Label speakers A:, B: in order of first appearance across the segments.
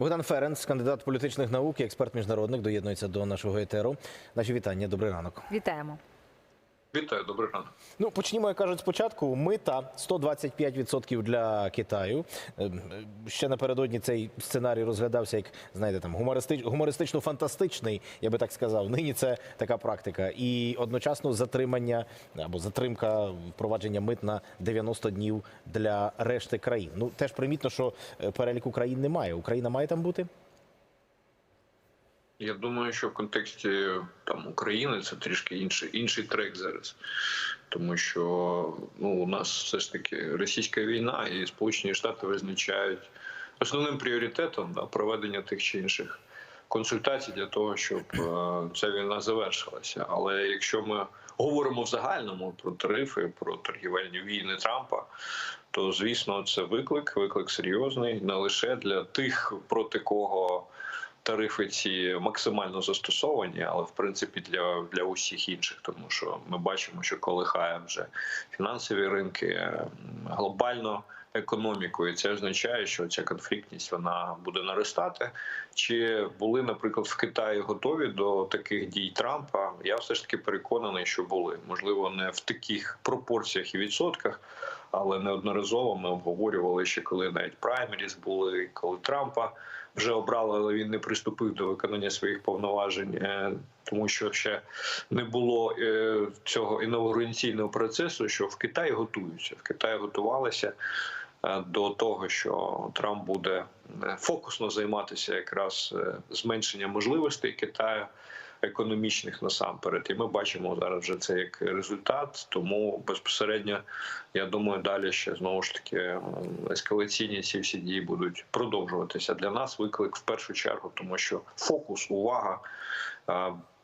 A: Богдан Ференц, кандидат політичних наук і експерт міжнародник, доєднується до нашого етеру. Наші вітання. Добрий ранок.
B: Вітаємо.
C: Вітаю, добрий ранок.
A: Ну почнімо, як кажуть, спочатку. Мита 125% для Китаю. Ем, е, Ще напередодні цей сценарій розглядався як знаєте, там гумористич, гумористично-фантастичний, я би так сказав. Нині це така практика. І одночасно затримання або затримка впровадження мит на 90 днів для решти країн. Ну теж примітно, що е, переліку країн немає. Україна має там бути.
C: Я думаю, що в контексті там України це трішки інший інший трек зараз, тому що ну у нас все ж таки російська війна, і Сполучені Штати визначають основним пріоритетом да, проведення тих чи інших консультацій для того, щоб е, ця війна завершилася. Але якщо ми говоримо в загальному про тарифи, про торгівельні війни Трампа, то звісно це виклик, виклик серйозний не лише для тих, проти кого тарифи ці максимально застосовані, але в принципі для, для усіх інших, тому що ми бачимо, що колихає вже фінансові ринки глобально. Економіку, і це означає, що ця конфліктність вона буде наростати. Чи були, наприклад, в Китаї готові до таких дій Трампа? Я все ж таки переконаний, що були можливо не в таких пропорціях і відсотках, але неодноразово ми обговорювали ще коли навіть праймеріс були, коли Трампа вже обрали, але він не приступив до виконання своїх повноважень, е, тому що ще не було е, цього інаугураційного процесу, що в Китаї готуються. В Китаї готувалися е, до того, що Трамп буде фокусно займатися якраз зменшенням можливостей Китаю. Економічних насамперед, і ми бачимо зараз вже це як результат. Тому безпосередньо я думаю, далі ще знову ж таки ескалаційні ці всі дії будуть продовжуватися. Для нас виклик в першу чергу, тому що фокус, увага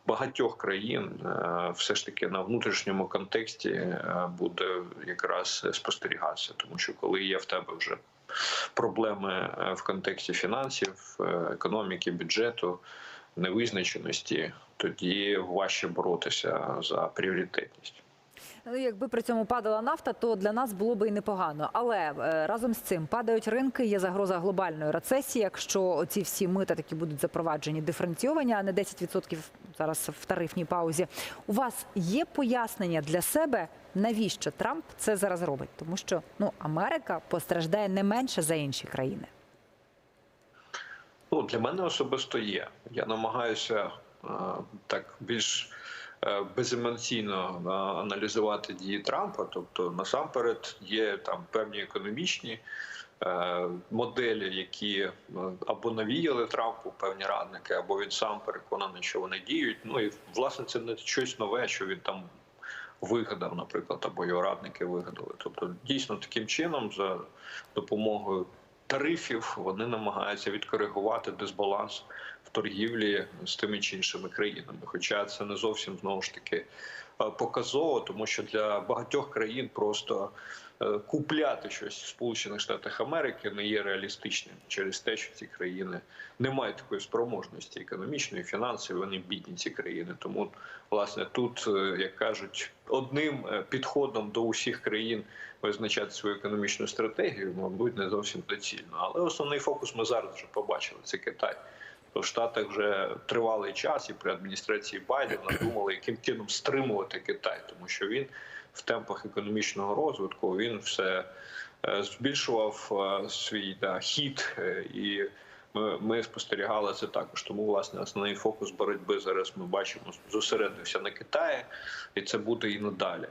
C: багатьох країн все ж таки на внутрішньому контексті буде якраз спостерігатися, тому що коли є в тебе вже проблеми е, в контексті фінансів, е, економіки, бюджету. Невизначеності тоді важче боротися за пріоритетність.
B: Ну, якби при цьому падала нафта, то для нас було би і непогано. Але е, разом з цим падають ринки, є загроза глобальної рецесії. Якщо ці всі мита такі будуть запроваджені, диференційовані, а не 10% зараз в тарифній паузі. У вас є пояснення для себе, навіщо Трамп це зараз робить? Тому що ну Америка постраждає не менше за інші країни.
C: Ну, для мене особисто є. Я намагаюся е, так більш е, беземоційно е, аналізувати дії Трампа. Тобто, насамперед, є там певні економічні моделі, які або навіяли Трампу певні радники, або він сам переконаний, що вони діють. Ну і власне це не щось нове, що він там. Вигадав, наприклад, або його радники вигадали. Тобто, дійсно таким чином, за допомогою тарифів, вони намагаються відкоригувати дисбаланс в торгівлі з тими чи іншими країнами. Хоча це не зовсім знову ж таки е, показово, тому що для багатьох країн просто е, купляти щось в Сполучених Штатах Америки не є реалістичним через те, що ці країни не мають такої спроможності економічної, фінансової, вони бідні ці країни. Тому власне тут, е, як кажуть, одним підходом до усіх країн визначати свою економічну стратегію, мабуть, не зовсім доцільно. Але основний фокус ми зараз вже побачили це Китай. В Штатах вже тривалий час, і при адміністрації Байдена думали, яким чином стримувати Китай, тому що він в темпах економічного розвитку він все е, збільшував е, свій да, хід, е, і ми, ми спостерігали це також. Тому власне основний фокус боротьби зараз ми бачимо зосередився на Китаї, і це буде і надалі.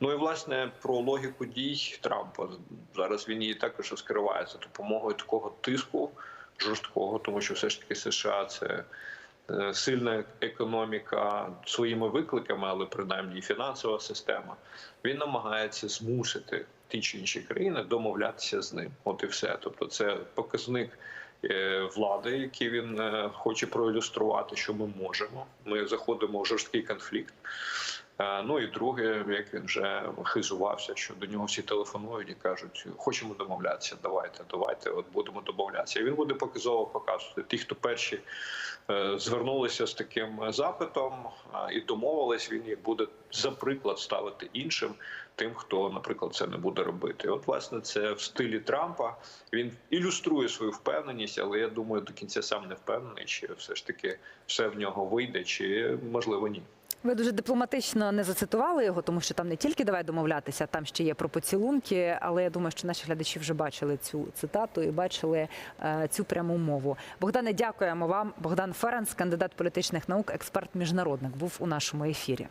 C: Ну і власне про логіку дій Трампа зараз він її також розкриває за допомогою такого тиску жорсткого, тому що все ж таки США це е, сильна економіка своїми викликами, але принаймні фінансова система. Він намагається змусити ті чи інші країни домовлятися з ним. От і все. Тобто, це показник. е, Влади, який він е, хоче проілюструвати, що ми можемо. Ми заходимо в жорсткий конфлікт. Е, Ну і друге, як він вже хизувався, що до нього всі телефонують і кажуть, хочемо домовлятися, давайте, давайте, от будемо домовлятися. І він буде показово показувати. Ті, хто перші е, звернулися з таким запитом е, і домовились, він їх буде за приклад ставити іншим, тим, хто, наприклад, це не буде робити. От, власне, це в стилі Трампа. Він ілюструє свою впевненість, але я думаю, до кінця сам не впевнений, чи все ж таки все в нього вийде, чи можливо ні.
B: Ви дуже дипломатично не зацитували його, тому що там не тільки давай домовлятися, там ще є про поцілунки. Але я думаю, що наші глядачі вже бачили цю цитату і бачили е, цю пряму мову. Богдане, дякуємо вам. Богдан Ференс, кандидат політичних наук, експерт міжнародник, був у нашому ефірі.